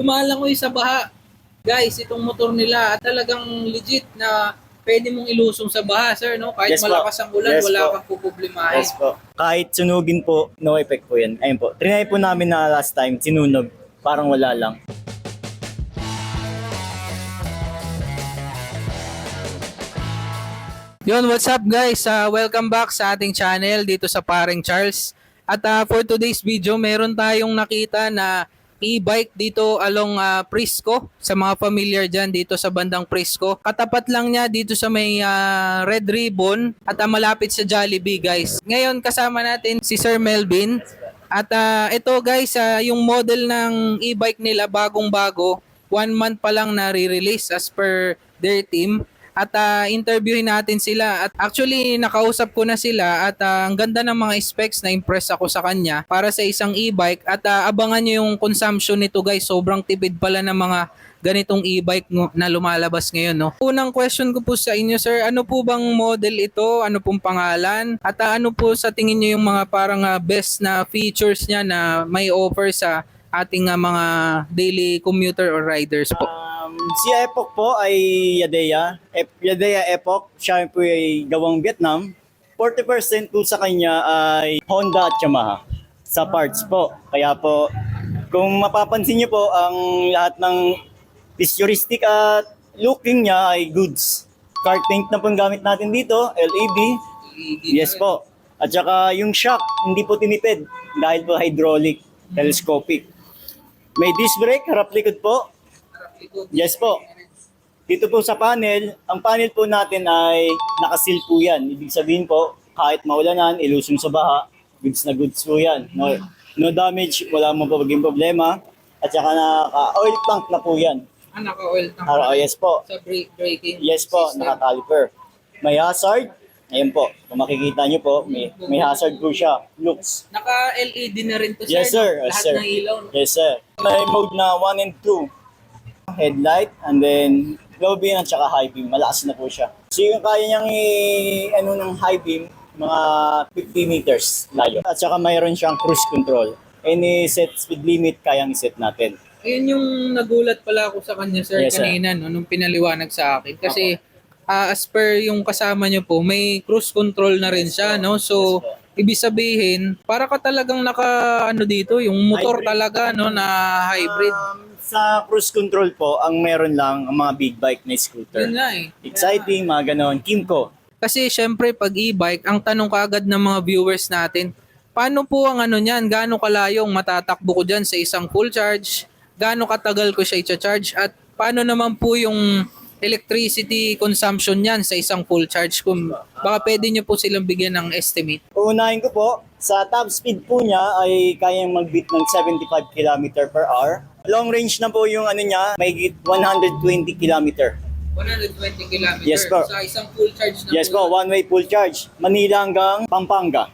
dumaan lang ko sa baha. Guys, itong motor nila, at talagang legit na pwede mong ilusong sa baha, sir, no? Kahit Yes po. malakas ang ulan, Yes wala po. kang puproblemahin. Yes po. Kahit sunugin po, no effect po yan. Ayun po. Trinay po namin na last time, sinunog. Parang wala lang. Yun, what's up guys? Uh, welcome back sa ating channel dito sa Paring Charles. At uh, for today's video, meron tayong nakita na e-bike dito along uh, Prisco. Sa mga familiar dyan dito sa bandang Prisco. Katapat lang niya dito sa may uh, Red Ribbon at uh, malapit sa Jollibee guys. Ngayon kasama natin si Sir Melvin. At uh, ito guys, uh, yung model ng e-bike nila bagong bago. One month pa lang na re-release as per their team at ah, interviewin natin sila at actually nakausap ko na sila at ah, ang ganda ng mga specs na impress ako sa kanya para sa isang e-bike at ah, abangan nyo yung consumption nito guys sobrang tipid pala ng mga ganitong e-bike na lumalabas ngayon no. Unang question ko po sa inyo sir, ano po bang model ito? Ano pong pangalan? At ano po sa tingin niyo yung mga parang best na features niya na may offer sa ating mga daily commuter or riders po? Um, si Epoch po ay Yadea. Ep- Yadea Epoch. Siya po ay gawang Vietnam. 40% po sa kanya ay Honda at Yamaha sa parts po. Kaya po, kung mapapansin niyo po, ang lahat ng futuristic at looking niya ay goods. Car paint na pong gamit natin dito, LED. Yes po. At saka yung shock, hindi po tinipid dahil po hydraulic, telescopic. May disc brake, harap likod po. Yes po. Dito po sa panel, ang panel po natin ay nakasil po yan. Ibig sabihin po, kahit maulanan, ilusong sa baha, goods na goods po yan. No, no damage, wala mo po maging problema. At saka naka-oil tank na po yan. Ah, naka-oil tank. Ah, yes po. Sa brake braking Yes po, system. naka-caliper. May hazard. Ayan po, kung makikita nyo po, may, may hazard po siya. Looks. Naka-LED na rin to, Yes, sir. sir. no? Yes, Lahat sir. ng ilaw. Yes, sir. May mode na 1 and 2. Headlight and then low beam at saka high beam. Malakas na po siya. So yung kaya niyang i- ano ng high beam, mga 50 meters layo. At saka mayroon siyang cruise control. Any set speed limit kayang set natin. Ayun yung nagulat pala ako sa kanya, sir, Yes, sir. kanina, no, nung pinaliwanag sa akin. Kasi, ah, as per yung kasama niyo po, may cruise control na rin siya, no? So, ibig sabihin, para ka talagang naka, ano dito, yung motor Hybrid. talaga, no, na hybrid. Um, sa cruise control po, ang meron lang ang mga big bike na scooter. Yun nga eh. Exciting, mga ganon. Kimco. Kasi syempre pag e-bike, ang tanong kaagad ng mga viewers natin, paano po ang ano niyan? Gaano kalayong matatakbo ko diyan sa isang full charge? Gaano katagal ko siya i-charge? At paano naman po yung electricity consumption niyan sa isang full charge? Kung baka pwede niyo po silang bigyan ng estimate. Uunahin ko po, sa top speed po niya ay kayang mag-beat ng 75 km per hour. Long range na po yung ano niya, may 120 km. 120 km Yes, po. sa isang full charge na Yes po, one way full charge. Manila hanggang Pampanga.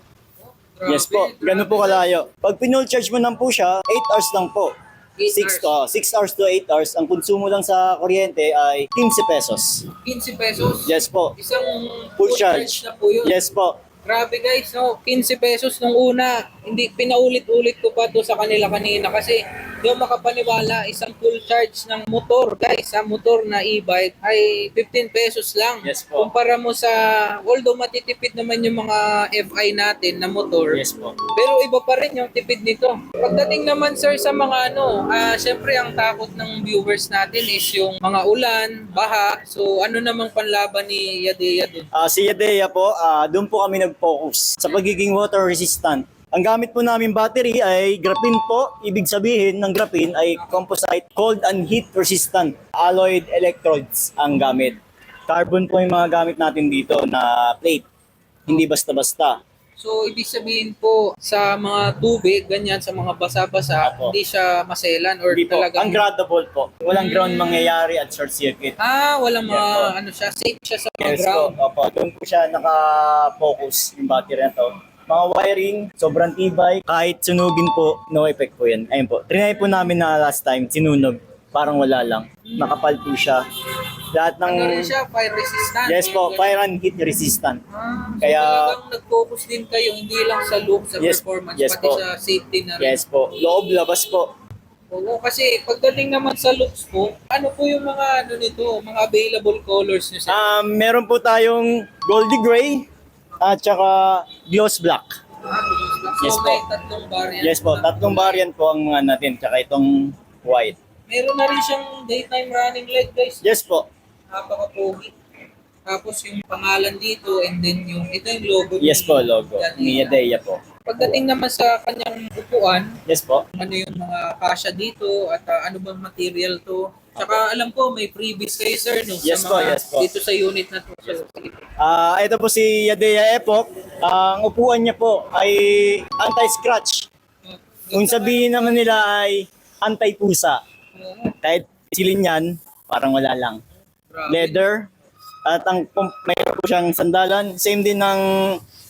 Grabe, Yes po, ganun po kalayo. Pag pinull charge mo lang po siya, 8 hours lang po. Eight 6 hours. to 6 hours to 8 hours. Ang konsumo lang sa kuryente ay 15 pesos. 15 pesos. Yes po. Isang Full charge. na po yun. Yes po. Grabe guys, no? 15 pesos nung una. Hindi pinaulit-ulit ko pa to sa kanila kanina kasi di ako makapaniwala isang full charge ng motor. Guys, sa motor na e-bike ay 15 pesos lang. Yes po. Kumpara mo sa although matitipid naman yung mga FI natin na motor. Yes po. Pero iba pa rin yung tipid nito. Pagdating naman sir sa mga ano, ah syempre ang takot ng viewers natin is yung mga ulan, baha. So ano namang panlaban ni Yadea dun? Ah, si Yadea po, ah, doon po kami nag-focus sa pagiging water resistant. Ang gamit po namin battery ay graphene po. Ibig sabihin ng graphene ay composite, cold and heat resistant. Alloyed electrodes ang gamit. Carbon po yung mga gamit natin dito na plate. Hindi basta-basta. So, ibig sabihin po, sa mga tubig, ganyan, sa mga basa-basa, Apo. hindi siya maselan or Hindi po. talagang... Ungradable po. Walang ground mangyayari at short circuit. ah, walang mga, ano siya, safe siya sa mga Yes ground. po. Opo. Doon po siya naka-focus yung battery na to. Mga wiring, sobrang tibay. Kahit sunugin po, no effect po yan. Ayun po. Trinay po namin na last time, sinunog. Parang wala lang. Makapal po siya. Lahat ng... Ano rin siya, fire resistant. Yes po, Ganun. fire and heat resistant. Ah, so Kaya- talagang nag-focus din kayo, hindi lang sa look, sa Yes, performance, yes pati po. sa safety na rin. Yes po. Loob, labas po. Oo, kasi pagdating naman sa looks po, ano po yung mga ano nito, mga available colors nyo sir? Um, meron po tayong Goldie Gray at saka Gloss Black. so yes po. may tatlong variant. Yes po, tatlong variant po ang mga natin, tsaka itong white. Meron na rin siyang daytime running light guys. Yes po, Napaka-pogi. Tapos yung pangalan dito and then yung, ito yung logo. yes ni po, logo. Ni Yadea po. Pagdating naman sa kanyang upuan, Yes po. ano yung mga kasya dito at ah, ano bang material to. Tsaka alam ko may freebies kayo sir no Yes po, yes po. dito sa unit na to. So, Ah, ito po si Yadea Epoch. Ang upuan niya po ay anti-scratch. Kung sabihin naman nila ay anti-pusa. Kahit silin yan, parang wala lang. Leather. At ang mayroon po siyang sandalan. Same din ng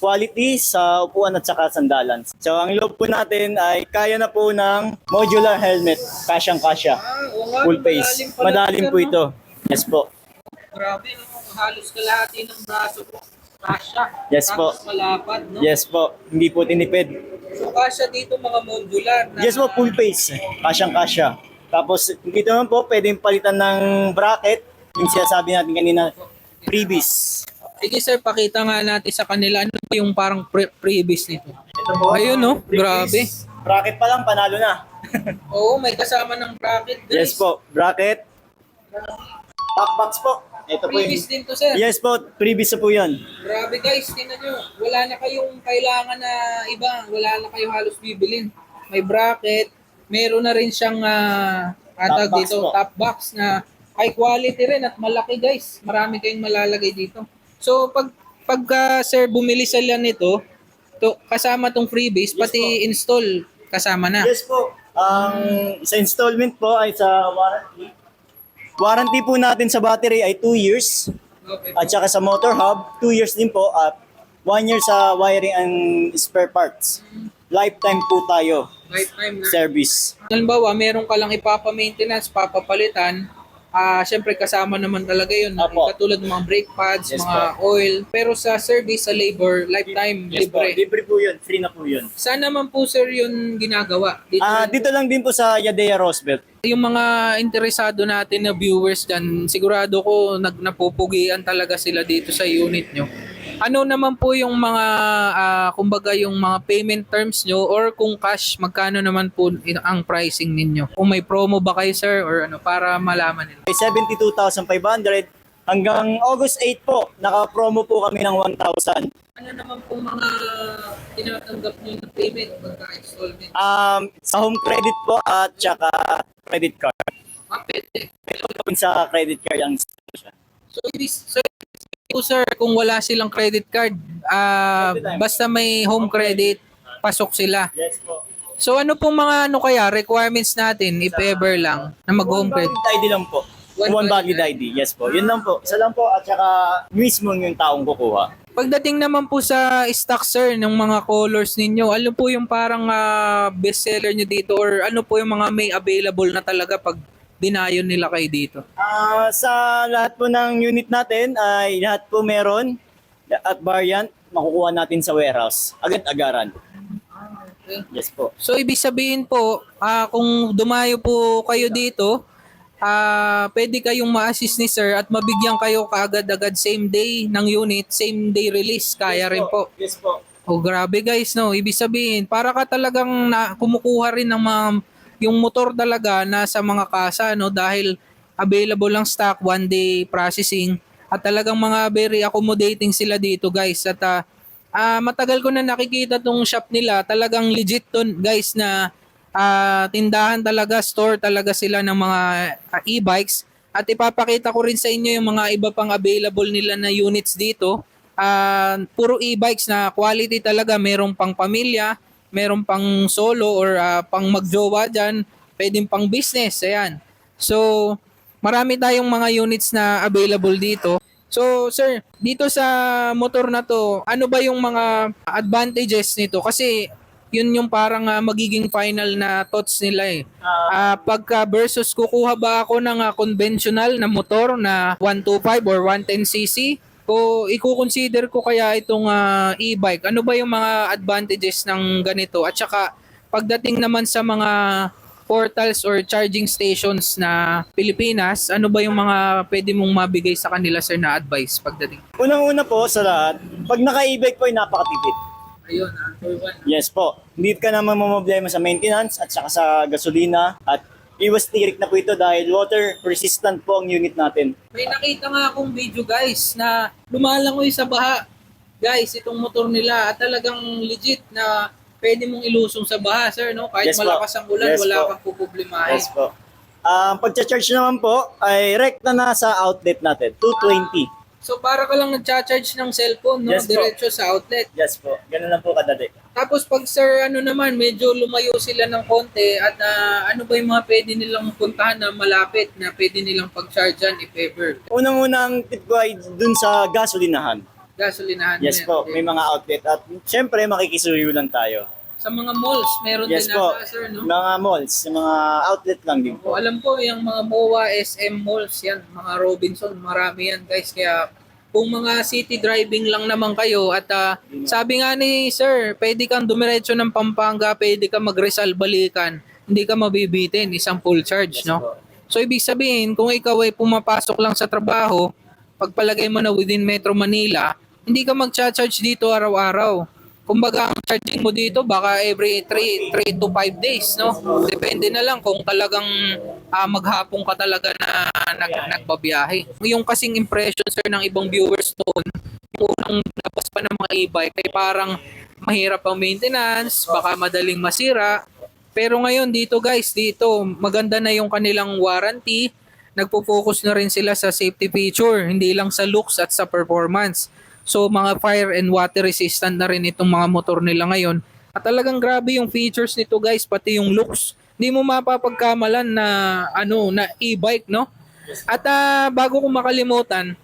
quality sa upuan at saka sandalan. So ang loob po natin ay kaya na po ng modular helmet. Kasyang-kasya. Full face. sir, po ito. Yes po. Grabe, no? halos kalahati ng braso ko. Kasya. Yes po. Malapad, no? Yes po. Hindi po tinipid. So kasya dito mga modular. Na, Yes po, full face. Kasyang-kasya. Tapos dito naman po, pwedeng palitan ng bracket. Yung sinasabi natin kanina, freebies. Sige sir, pakita nga natin sa kanila ano ba yung parang pre- nito. Ito po. Ayun, no? Grabe. Bracket pa lang, panalo na. Oo, may kasama ng bracket guys. Yes po, bracket. Back box po. Ito po yung... din to sir. Yes po, na po yan. Grabe guys, tingnan nyo. Wala na kayong kailangan na iba. Wala na kayo halos bibilin. May bracket. Meron na rin siyang uh, Top box dito, po. top box na high quality rin at malaki guys. Marami kayong malalagay dito. So pag pagka sir bumili sila nito, to, kasama tong freebies, pati install kasama na. Yes po. Ang sa installment po ay sa warranty. Warranty po natin sa battery ay 2 years. Okay. At saka sa motor hub, 2 years din po. At 1 year sa wiring and spare parts. Lifetime po tayo Lifetime na. service. Halimbawa, meron ka lang ipapa-maintenance, papapalitan, ah syempre kasama naman talaga yun. Apo. Katulad ng mga brake pads, Yes mga oil. Pero sa service, sa labor, lifetime, Yes po, libre. libre po yun. Free na po yun. Saan naman po sir yun ginagawa? Dito, Ah, dito lang din po sa Yadea Roosevelt. yung mga interesado natin na viewers dyan, sigurado ko nag napupugian talaga sila dito sa unit nyo. Ano naman po yung mga, ah, kumbaga yung mga payment terms nyo or kung cash, magkano naman po ang pricing ninyo? Kung may promo ba kayo sir or ano, para malaman nila. May 72,500 hanggang August 8 po. Naka-promo po kami ng 1,000. Ano naman po mga tinatanggap nyo na payment pagka installment? Um, sa home credit po at saka credit card. Ah, pwede. Kung sa credit card ang siya. So, ibig so, po sir, kung wala silang credit card, ah basta may home credit, pasok sila. Yes po. So ano pong mga ano kaya requirements natin if ever lang na mag-home One credit? valid ID lang po. One One, valid ID. Yes po. Yun lang po. Isa lang po at saka mismo yung taong kukuha. Pagdating naman po sa stock sir ng mga colors ninyo, ano po yung parang ah, best seller nyo dito or ano po yung mga may available na talaga pag dinayon nila kayo dito? Ah, sa lahat po ng unit natin ay lahat po meron at variant makukuha natin sa warehouse. Agad-agaran. Okay. Yes po. So ibig sabihin po, ah, kung dumayo po kayo dito, ah pwede kayong ma-assist ni sir at mabigyan kayo kaagad-agad same day ng unit, same day release. Kaya Yes rin po. Yes po. Oh, grabe guys, no. Ibig sabihin, para ka talagang na, kumukuha rin ng mga yung motor talaga na sa mga kasa, no, dahil available lang stock, one day processing at talagang mga very accommodating sila dito, guys. At ah, ah, matagal ko na nakikita tong shop nila, talagang legit to, guys, na ah, tindahan talaga, store talaga sila ng mga ah, e-bikes. At ipapakita ko rin sa inyo yung mga iba pang available nila na units dito ah puro e-bikes na quality talaga. Merong pang pamilya, merong pang solo or ah, pang magjowa dyan, pwedeng pang business. Ayan. So, marami tayong mga units na available dito. So, sir, dito sa motor na to, ano ba yung mga advantages nito? Kasi yun yung parang ah, magiging final na thoughts nila eh. Ah, pagka versus kukuha ba ako ng ah, conventional na motor na 125 or 110cc? O i-consider ko kaya itong ah, e-bike? Ano ba yung mga advantages ng ganito? At saka pagdating naman sa mga portals or charging stations na Pilipinas, ano ba yung mga pwede mong mabigay sa kanila sir na advice pagdating? Unang-una po sa lahat, pag naka-e-bike po ay napakatipid. Ayun, ah, for one. Yes po. Hindi ka naman mamproblema sa maintenance at saka sa gasolina at iwas tirik na po ito dahil water resistant po ang unit natin. May nakita nga akong video guys na lumalangoy sa baha. Guys, itong motor nila at talagang legit na pwede mong ilusong sa baha, sir, no? Kahit Yes po. malakas ang ulan, Yes wala po. kang puproblemahin. Yes po. Ang pagcha-charge naman po ay rekta na sa outlet natin, 220. So para ka lang nagcha-charge ng cellphone, no? Yes. Diretso sa outlet. Yes po, ganun lang po kadali. Tapos pag sir, ano naman, medyo lumayo sila ng konti at ah, ano ba yung mga pwede nilang puntahan na malapit na pwede nilang pag-chargean if ever? Unang-unang tip ko ay dun sa gasolinahan. Gasolinahan Yes po, may mga outlet at syempre makikisuyo lang tayo. Sa mga malls, meron Yes din po, ata, sir, no? mga malls, mga outlet lang din O, po. alam ko, yung mga MOA, SM malls, yan, mga Robinson, marami yan guys. Kaya kung mga city driving lang naman kayo at ah, sabi nga ni sir, pwede kang dumiretso ng Pampanga, pwede ka mag-Rizal balikan, hindi ka mabibitin, isang full charge, no? po. So ibig sabihin, kung ikaw ay pumapasok lang sa trabaho, pagpalagay mo na within Metro Manila, hindi ka mag-charge dito araw-araw. Kumbaga, charging mo dito baka every 3, 3 to 5 days, no? Depende na lang kung talagang ah, maghapon ka talaga na nag, nagbabiyahe. Yung kasing impression, sir, ng ibang viewers noon, unang labas pa ng mga e-bike, ay parang mahirap ang maintenance, baka madaling masira. Pero ngayon dito guys, dito maganda na yung kanilang warranty. Nagpo-focus na rin sila sa safety feature, hindi lang sa looks at sa performance. So mga fire and water resistant na rin itong mga motor nila ngayon. At talagang grabe yung features nito guys, pati yung looks. Hindi mo mapapagkamalan na ano na e-bike, no? At ah, bago ko makalimutan,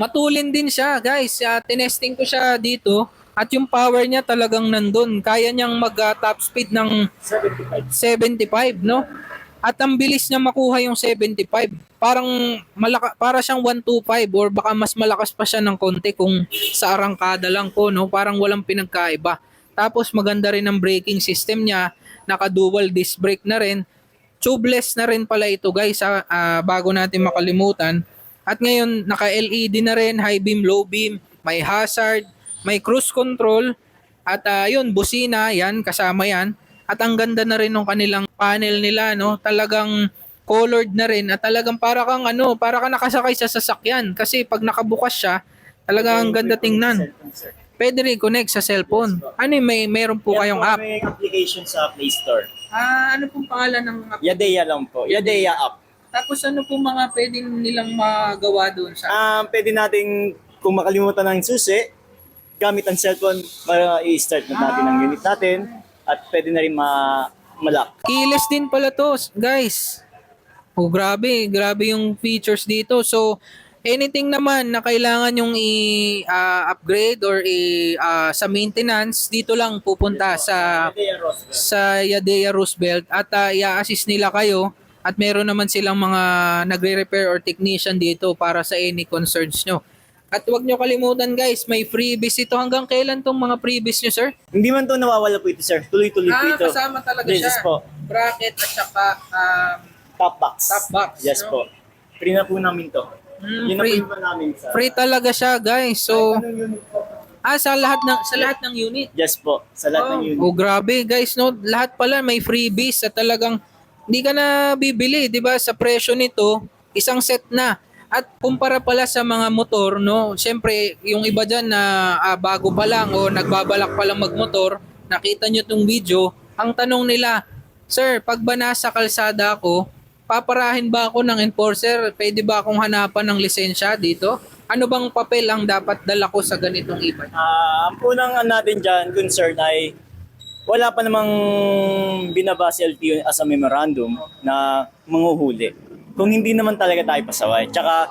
matulin din siya, guys. Uh, tinesting ko siya dito at yung power niya talagang nandun. Kaya niyang mag ah, top speed ng 75. 75, no? At ang bilis niya makuha yung 75. Parang malaka, para siyang 125 or baka mas malakas pa siya ng konti kung sa arangkada lang po, no? Parang walang pinagkaiba. Tapos maganda rin ang braking system niya, naka-dual disc brake na rin. Tubeless na rin pala ito guys, ah, bago natin makalimutan. At ngayon, naka-LED na rin, high beam, low beam, may hazard, may cruise control, at ah, yun, busina, yan, kasama yan. At ang ganda na rin ng kanilang panel nila, no? Talagang colored na rin at talagang para kang ano, para ka nakasakay sa sasakyan kasi pag nakabukas siya, talagang ang ganda tingnan. Pwede rin connect sa cellphone. Ano may meron po Yan kayong po, app? May application sa Play Store. Ah, ano pong pangalan ng app? Yadeya lang po. Yadeya app. Tapos ano po mga pwedeng nilang magawa doon sa Um, pwede nating, kung makalimutan ng susi, gamit ang cellphone para i-start na natin ang unit natin at pwede na rin ma malak. Keyless din pala to, guys. Oh, grabe, grabe yung features dito. So, anything naman na kailangan yung i-upgrade or i ah, sa maintenance, dito lang pupunta sa Yadeya Roswell. sa Yadea Roosevelt at ah, i-assist nila kayo at meron naman silang mga nagre-repair or technician dito para sa any concerns nyo. At huwag nyo kalimutan guys, may freebies ito. Hanggang kailan tong mga freebies nyo, sir? Hindi man to nawawala po ito, sir. Tuloy-tuloy po Ah, ito. kasama talaga Yes siya. po. Bracket at saka um, Top box. Top box, Yes no? po. Free na po namin to. Mm, Yun na po free. yung iba namin sa... free talaga siya, guys. So, Anong unit po? ah, sa lahat ng sa lahat ng unit. Yes po. Sa lahat ng Oh, unit. oh, grabe, guys, no. Lahat pala may freebies at talagang hindi ka na bibili, 'di ba? Sa presyo nito, isang set na. At kumpara pala sa mga motor, no, syempre, yung iba dyan na ah, bago pa lang o nagbabalak pa lang magmotor, nakita nyo tong video, ang tanong nila, Sir, pag ba nasa kalsada ako, paparahin ba ako ng enforcer? Pwede ba akong hanapan ng lisensya dito? Ano bang papel ang dapat dala ko sa ganitong e-bike? Ah, ang unang ano natin dyan, concern ay wala pa namang binaba si LTO as a memorandum na manguhuli. Kung hindi naman talaga tayo pasaway. Tsaka,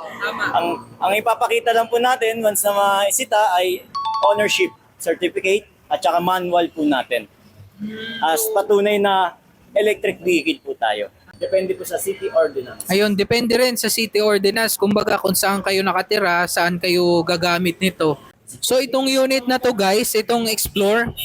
ang, ang ipapakita lang po natin once na maisita ay ownership certificate at tsaka manual po natin. As patunay na electric vehicle po tayo. Depende po sa city ordinance. Ayun, depende rin sa city ordinance. Kumbaga kung saan kayo nakatira, saan kayo gagamit nito. So itong unit na to guys, itong Explore,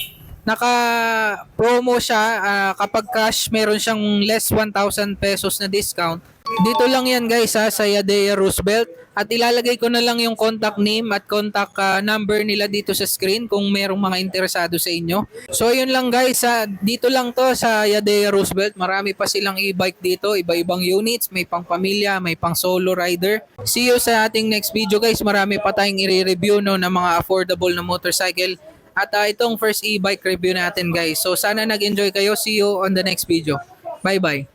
naka-promo siya ah, kapag cash meron siyang less 1,000 pesos na discount. Dito lang yan guys ha, sa Yadea Roosevelt. At ilalagay ko na lang yung contact name at contact ah, number nila dito sa screen kung merong mga interesado sa inyo. So yun lang guys, ha. dito lang to sa Yadea Roosevelt. Marami pa silang e-bike dito, iba-ibang units, may pang pamilya, may pang solo rider. See you sa ating next video guys. Marami pa tayong i-review no, ng mga affordable na motorcycle. At uh, itong first e-bike review natin guys. So sana nag-enjoy kayo. See you on the next video. Bye-bye.